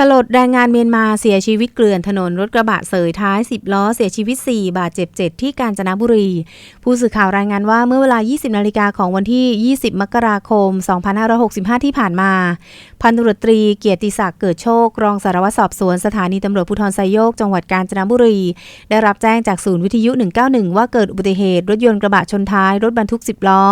สลดแรงงานเมียนมาเสียชีวิตเกลื่อนถนนรถกระบะเสยท้าย 10 ล้อเสียชีวิต 4 บาดเจ็บ 7 ที่กาญจนบุรี ผู้สื่อข่าวรายงานว่าเมื่อเวลา 20 นาฬิกาของวันที่ 20 มกราคม 2565 ที่ผ่านมา พันตุรตรีเกียรติศักดิ์เกิดโชค รองสารวัตรสอบสวนสถานีตำรวจภูธรไซโยก จังหวัดกาญจนบุรี ได้รับแจ้งจากศูนย์วิทยุ 191 ว่าเกิดอุบัติเหตุรถยนต์กระบะชนท้ายรถบรรทุก 10 ล้อ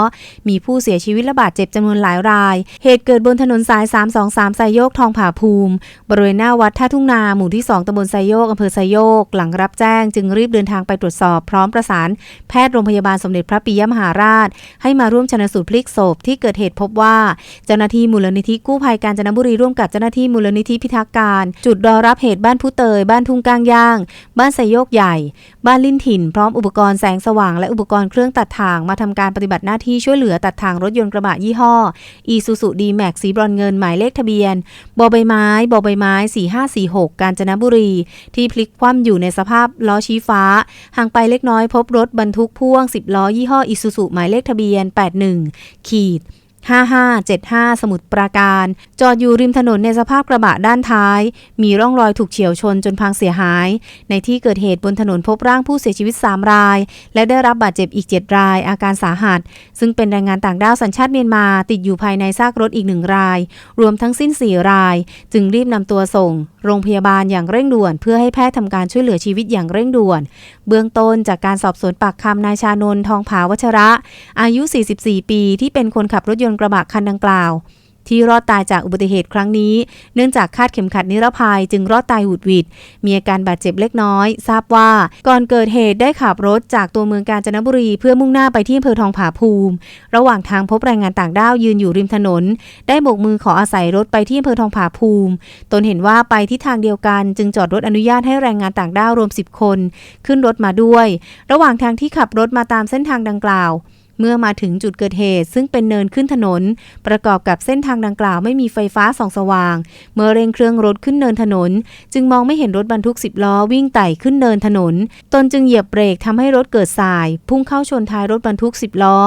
มีผู้เสียชีวิตและบาดเจ็บจำนวนหลายราย เหตุเกิดบนถนนสาย 323 ไซโยกทองผาภูมิบริเวณหน้าวัดท่าทุ่งนาหมู่ที่ 2ตำบลไซโยกอำเภอไซโยก หลังรับแจ้ง จึงรีบเดินทางไปตรวจสอบพร้อมประสาน แพทย์โรงพยาบาลสมเด็จพระปิยมหาราช ให้มาร่วมชนสูตรพลิกศพที่เกิดเหตุพบว่าเจ้าหน้าที่มูลนิธิกู้ภัยกาญจนบุรีร่วมกับเจ้าหน้าที่มูลนิธิพิทักษ์การ จุดรอรับเหตุบ้านผู้เตย บ้านทุ่งก้างย่าง บ้านไซโยกใหญ่ บ้านลิ้นถิ่น พร้อมอุปกรณ์แสงสว่างและอุปกรณ์เครื่องตัดทางมาทำการปฏิบัติหน้าที่ช่วยเหลือตัดทางรถยนต์กระบะยี่ห้ออีซูซูดีแม็กสีบรอนเงินหมายเลขทะเบียนบอใบไม้บอใบไม้4546 กาญจนบุรี ที่พลิกคว่ำอยู่ในสภาพล้อชี้ฟ้า ห่างไปเล็กน้อยพบรถบรรทุกพ่วง 10 ล้อยี่ห้ออิซูซูหมายเลขทะเบียน 81 ขีด 5575 สมุทรปราการ จอดอยู่ริมถนนในสภาพกระบะด้านท้าย มีร่องรอยถูกเฉียวชนจนพังเสียหาย ในที่เกิดเหตุบนถนนพบร่างผู้เสียชีวิต 3 ราย และได้รับบาดเจ็บอีก 7 ราย อาการสาหัส ซึ่งเป็นแรงงานต่างด้าวสัญชาติเมียนมาติดอยู่ภายในซากรถอีกหนึ่งราย รวมทั้งสิ้น 4 ราย จึงรีบนำตัวส่ง โรงพยาบาลอย่างเร่งด่วน เพื่อให้แพทย์ทำการช่วยเหลือชีวิตอย่างเร่งด่วน เบื้องต้นจากการสอบสวนปากคำนายชานนทองผาวัชระ อายุ 44 ปี ที่เป็นคนขับรถยนต์กระบะคันดังกล่าว ที่รอดตายจากอุบัติเหตุครั้งนี้ เนื่องจากคาดเข็มขัดนิรภัยจึงรอดตายหุดหวิด มีอาการบาดเจ็บเล็กน้อย ทราบว่าก่อนเกิดเหตุได้ขับรถจากตัวเมืองกาญจนบุรี เพื่อมุ่งหน้าไปที่อำเภอทองผาภูมิ ระหว่างทางพบแรงงานต่างด้าวยืนอยู่ริมถนน ได้โบกมือขออาศัยรถไปที่อำเภอทองผาภูมิ ตนเห็นว่าไปที่ทางเดียวกัน จึงจอดรถอนุญาตให้แรงงานต่างด้าวรวม 10 คน ขึ้นรถมาด้วย ระหว่างทางที่ขับรถมาตามเส้นทางดังกล่าว เมื่อมาถึงจุดเกิดเหตุ ซึ่งเป็นเนินขึ้นถนน ประกอบกับเส้นทางดังกล่าวไม่มีไฟฟ้าส่องสว่าง เมื่อเร่งเครื่องรถขึ้นเนินถนน จึงมองไม่เห็นรถบรรทุก 10 ล้อวิ่งไต่ขึ้นเนินถนน ตนจึงเหยียบเบรกทำให้รถเกิดสาย พุ่งเข้าชนท้ายรถบรรทุก 10 ล้อ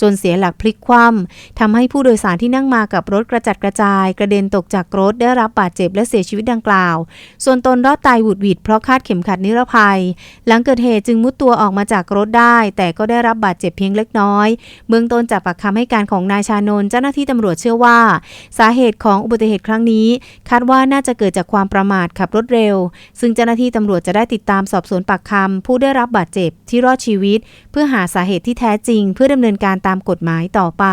จนเสียหลักพลิกคว่ำทำให้ผู้โดยสารที่นั่งมากับรถกระจัดกระจาย กระเด็นตกจากรถได้รับบาดเจ็บและเสียชีวิตดังกล่าว ส่วนตนรอดตายหวุดหวิดเพราะคาดเข็มขัดนิรภัย หลังเกิดเหตุจึงมุดตัวออกมาจากรถได้ แต่ก็ได้รับบาดเจ็บเพียงเล็กน้อยน้อย เบื้องต้นจากปากคำให้การของนายชานนท์เจ้าหน้าที่ตำรวจเชื่อว่า สาเหตุของอุบัติเหตุครั้งนี้ คาดว่าน่าจะเกิดจากความประมาทขับรถเร็ว ซึ่งเจ้าหน้าที่ตำรวจจะได้ติดตามสอบสวนปากคำผู้ได้รับบาดเจ็บที่รอดชีวิต เพื่อหาสาเหตุที่แท้จริง เพื่อดำเนินการตามกฎหมายต่อไป